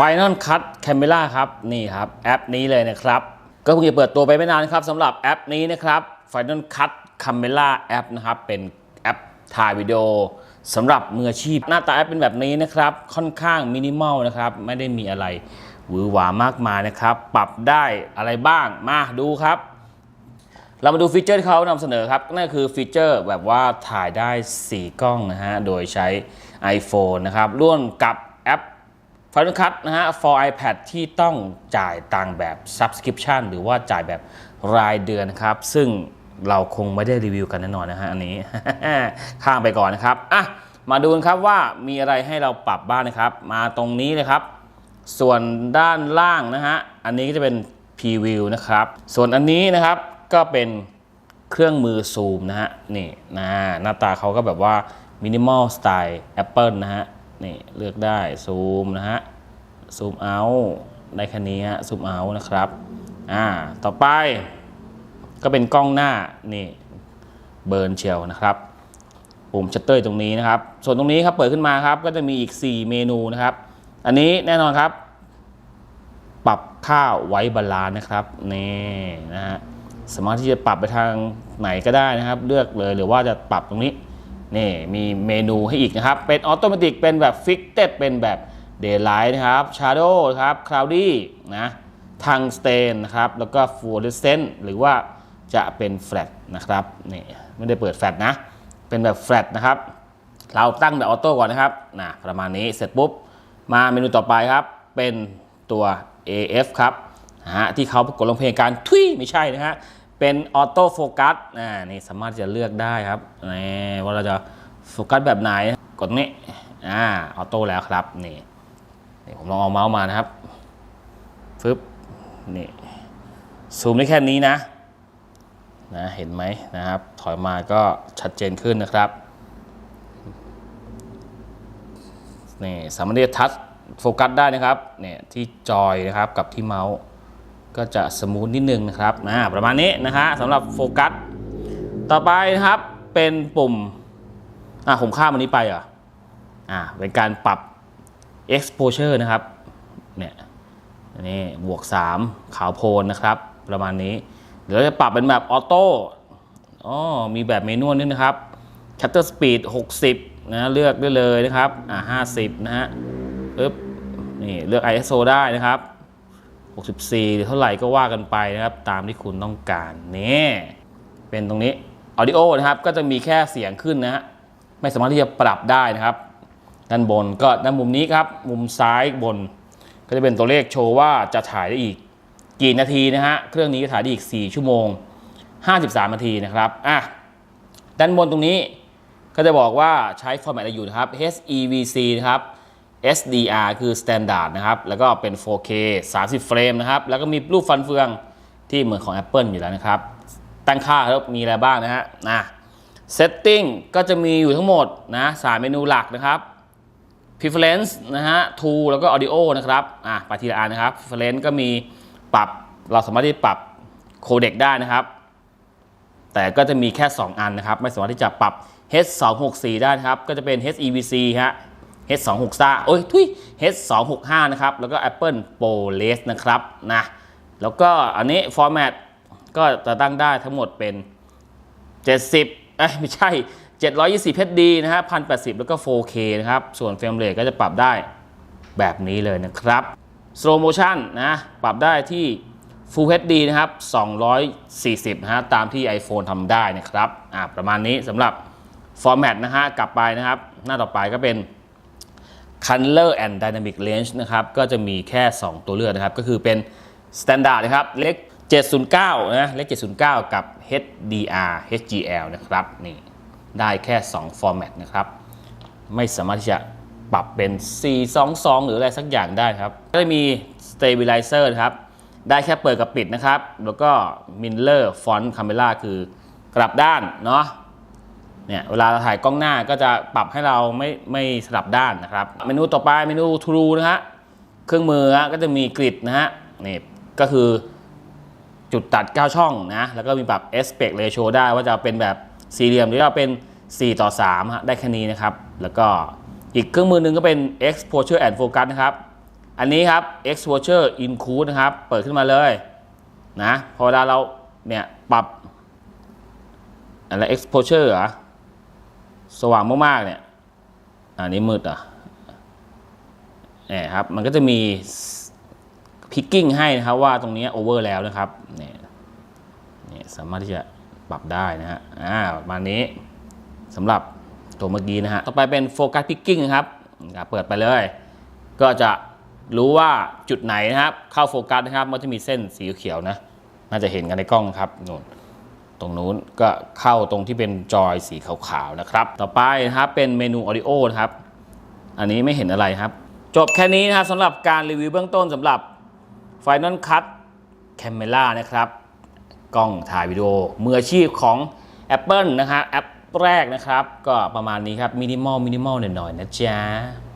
Final Cut Camera ครับนี่ครับแอปนี้เลยนะครับ ก็เพิ่งจะเปิดตัวไปไม่นานครับสำหรับแอปนี้นะครับ Final Cut Camera แอปนะครับเป็นแอปถ่ายวิดีโอสำหรับมืออาชีพ หน้าตาแอปเป็นแบบนี้นะครับ ค่อนข้างมินิมอลนะครับ ไม่ได้มีอะไรหวือหวามากมายนะครับ ปรับได้อะไรบ้างมาดูครับ เรามาดูฟีเจอร์ที่เขานำเสนอครับนั่นคือฟีเจอร์แบบว่าถ่ายได้ 4 กล้องนะฮะโดยใช้ iPhone นะครับร่วมกับแอป Final Cut นะฮะ for iPad ที่ต้องจ่ายตังแบบ Subscription หรือว่าจ่ายแบบรายเดือนนะครับ ซึ่งเราคงไม่ได้รีวิวกันแน่นอนนะฮะอันนี้ ข้ามไปก่อนนะครับอะมาดูกันครับว่ามีอะไรให้เราปรับบ้างนะครับ มาตรงนี้เลยครับ ส่วนด้านล่างนะฮะ อันนี้ก็จะเป็น Preview นะครับ ส่วนอันนี้นะครับก็เป็นเครื่องมือซูมนะฮะ นี่นะหน้าตาเขาก็แบบว่า Minimal Style Apple นะฮะ นี่เลือกได้ซูมนะฮะซูมเอาได้แค่นี้ฮะซูมเอานะครับอ่าต่อไปก็เป็นกล้องหน้านี่เบิร์นเชียวนะครับปุ่มชัตเตอร์ตรงนี้นะครับ ส่วนตรงนี้ครับเปิดขึ้นมาครับก็จะมีอีก 4 เมนูนะครับ อันนี้แน่นอนครับ ปรับค่าไว้บาลานนะครับนี่นะฮะสามารถที่จะปรับไปทางไหนก็ได้นะครับ เลือกเลยหรือว่าจะปรับตรงนี้ นี่มีเมนูให้อีกนะครับ เป็นออโตเมติกเป็นแบบฟิกเต็ดเป็นแบบเดย์ไลท์นะครับชาร์โดครับคลาวดี้นะทังสเตนนะครับ แล้วก็ฟูลเซนต์หรือว่าจะเป็นแฟลตนะครับนี่ไม่ได้เปิดแฟลตนะ เป็นแบบแฟลตนะครับ เราตั้งแบบออโต้ก่อนนะครับนะประมาณนี้เสร็จปุ๊บ มาเมนูต่อไปครับ เป็นตัว AF ครับนะฮะที่เขาประกดลงเพลงการทุยไม่ใช่นะฮะ เป็นออโต้โฟกัสอ่านี่สามารถจะเลือกได้ครับนี่ว่าเราจะโฟกัสแบบไหนกดนี้อ่าออโต้แล้วครับนี่นี่ผมลองเอาเมาส์มานะครับฟึบนี่ซูมได้แค่นี้นะนะเห็นไหมนะครับ ถอยมาก็ชัดเจนขึ้นนะครับนี่สามารถที่จะทัชโฟกัสได้นะครับเนี่ยที่จอยนะครับกับที่เมาส์ ก็จะสมูทนิดนึงนะครับนะประมาณนี้นะฮะสำหรับโฟกัส ต่อไปนะครับเป็นปุ่ม อะผมข้ามอันนี้ไปเหรอะอ่าเป็นการปรับ exposure นะครับเนี่ยนนี้บวก 3 ขาวโพลนนะครับ ประมาณนี้เดี๋ยวจะปรับเป็นแบบออโต้อ๋อมีแบบเมนูนี่นะครับ shutter speed 60 นะเลือกได้เลยนะครับอ่า50 นะฮะปึ๊บนี่เลือก ISO ได้นะครับ 64 หรือเท่าไหร่ก็ว่ากันไปนะครับ ตามที่คุณต้องการนี่เป็นตรงนี้ Audio นะครับ ก็จะมีแค่เสียงขึ้นนะฮะไม่สามารถที่จะปรับได้นะครับ ด้านบนก็ด้านมุมนี้ครับ มุมซ้ายบน ก็จะเป็นตัวเลขโชว์ว่าจะถ่ายได้อีก กี่นาทีนะฮะเครื่องนี้ก็ถ่ายได้อีก 4 ชั่วโมง 53 นาทีนะครับอะด้านบนตรงนี้ก็จะบอกว่าใช้ฟอร์แมตอะไรอยู่นะครับ HEVC นะครับ SDR คือ Standard นะครับ แล้วก็เป็น 4K 30 เฟรมนะครับ แล้วก็มีรูปฟันเฟืองที่เหมือนของ Apple อยู่แล้วนะครับ ตั้งค่าแล้วมีอะไรบ้างนะฮะนะ Setting ก็จะมีอยู่ทั้งหมดนะสามเมนูหลักนะครับ Preference นะฮะ Tool แล้วก็ Audio นะครับอะไปทีละอันนะครับ Preference ก็มีปรับเราสามารถที่ปรับโคเด็กได้นะครับ แต่ก็จะมีแค่ 2 อันนะครับ ไม่สามารถที่จะปรับ H264 ได้นะครับ ก็จะเป็น HEVC ฮะ H263 โอ้ยทุย H265 นะครับ แล้วก็ Apple ProRes นะครับนะ แล้วก็อันนี้ format ก็จะตั้งได้ทั้งหมดเป็น 70เอ้ยไม่ใช่ 720 HD นะฮะ 1080 แล้วก็ 4K นะครับ ส่วนเฟรมเรทก็จะปรับได้แบบนี้เลยนะครับ Slow Motion นะ ปรับได้ที่ Full HD นะครับ 240 นะฮะ ตามที่ iPhone ทำได้นะครับ อ่า ประมาณนี้สำหรับ Format นะฮะ กลับไปนะครับ หน้าต่อไปก็เป็น Color and Dynamic Range นะครับก็จะมีแค่ 2 ตัวเลือกนะครับ ก็คือเป็น Standard นะครับเล็ก709นะเล็ก709 กับ HDR HGL นะครับนี่ได้แค่ 2 Format นะครับ ไม่สามารถที่จะปรับเป็น 422 หรืออะไรสักอย่างได้ครับ ก็จะมี Stabilizer นะครับ ได้แค่เปิดกับปิดนะครับ แล้วก็ Miller Font Camera คือกลับด้านเนาะ เนี่ยเวลาเราถ่ายกล้องหน้าก็จะปรับให้เราไม่ไม่สลับด้านนะครับ เมนูต่อไปเมนู True นะฮะเครื่องมือก็จะมีกริดนะฮะนี่ก็คือจุดตัด 9 ช่องนะแล้วก็มีปรับ aspect ratio ได้ว่าจะเป็นแบบสี่เหลี่ยมหรือว่าเป็น 4 ต่อ3ฮะได้แค่นี้นะครับ แล้วก็อีกเครื่องมือหนึ่งก็เป็น exposure and focus นะครับ อันนี้ครับ exposure include นะครับ เปิดขึ้นมาเลยนะพอเวลาเราเนี่ยปรับอะไร exposure เหรอ สว่างมากๆเนี่ยอันนี้มืดอะเนี่ยครับมันก็จะมีพิกกิ้งให้นะครับว่าตรงนี้โอเวอร์แล้วนะครับเนี่ยเนี่ยสามารถที่จะปรับได้นะฮะอ่าประมาณนี้สำหรับตัวเมื่อกี้นะฮะต่อไปเป็นโฟกัสพิกกิ้งนะครับเปิดไปเลย ก็จะรู้ว่าจุดไหนนะครับ เข้าโฟกัสนะครับมันจะมีเส้นสีเขียวนะ น่าจะเห็นกันในกล้องครับนู่น ตรงนู้นก็เข้าตรงที่เป็นจอยสีขาวๆนะครับ ต่อไปนะครับเป็นเมนู Audio นะครับ อันนี้ไม่เห็นอะไรครับ จบแค่นี้นะครับสำหรับการรีวิวเบื้องต้นสำหรับ Final Cut Camera นะครับ กล้องถ่ายวิดีโอมืออาชีพของ Apple นะฮะแอปแรกนะครับ ก็ประมาณนี้ครับมินิมอลมินิมอลหน่อยๆนะจ๊ะ